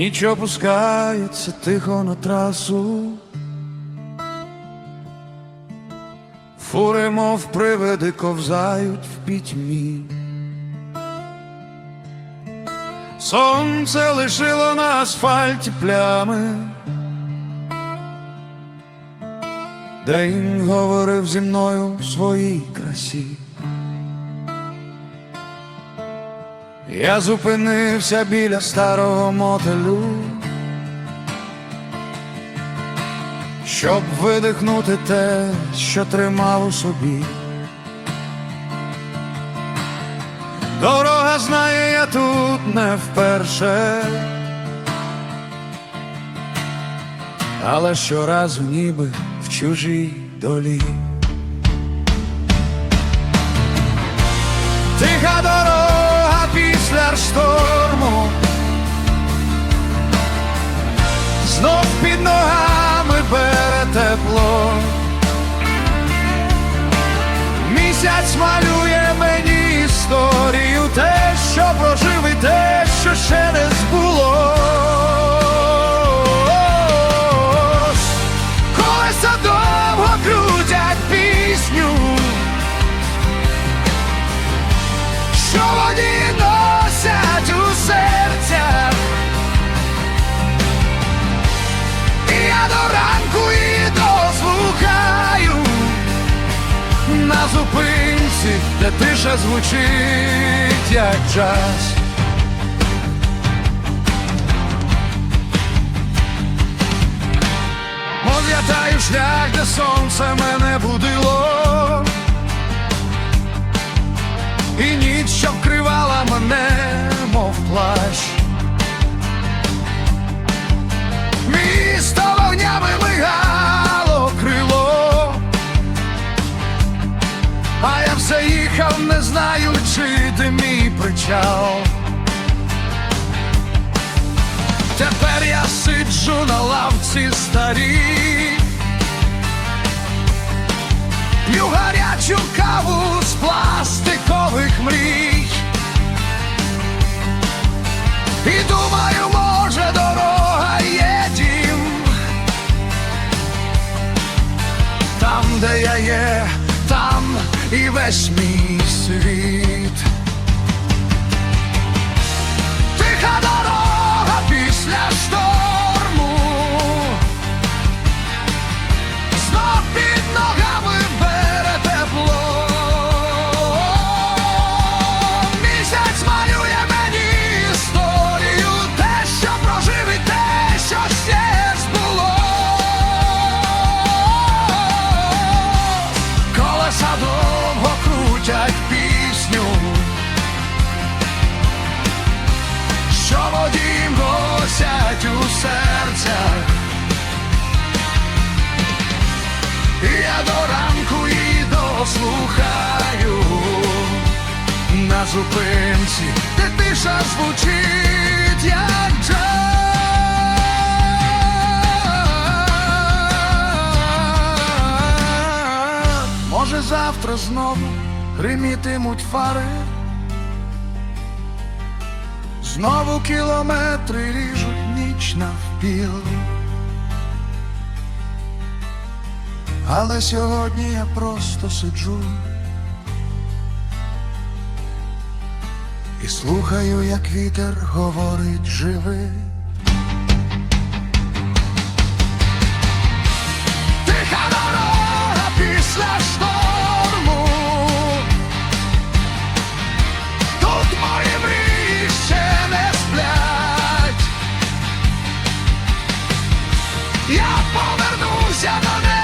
Ніч опускається тихо на трасу. Фури, мов привиди, ковзають в пітьмі. Сонце лишило на асфальті плями. День говорив зі мною в своїй красі. Я зупинився біля старого мотелю, щоб видихнути те, що тримав у собі. Дорога знає, я тут не вперше, але щоразу ніби в чужій долі. Тиха дорога після шторму, знов під ногами бере тепло. Місяць малює мені історію, те, що прожив, і те, що ще не збулось. Колеса довго крутять пісню. що вони зупинці, де тиша звучить, як джаз. Мов я таю шлях, де сонце мене будило. І ніч, що вкривала а я все їхав, не знаю, чи ти мій причал. Тепер я сиджу на лавці старій. П'ю гарячу каву з пластикових мрій. І думаю, може, дорога є дім. Там, де я є, там і весь мій світ. Тиха дорога і дослухаю на зупинці, де тиша звучить, як джаз. Може завтра знову гримітимуть фари, знову кілометри ріжуть ніч навпіл. Але сьогодні я просто сиджу і слухаю, як вітер говорить живи. Тиха дорога після шторму. Тут мої мрії ще не сплять. Я повернуся до неї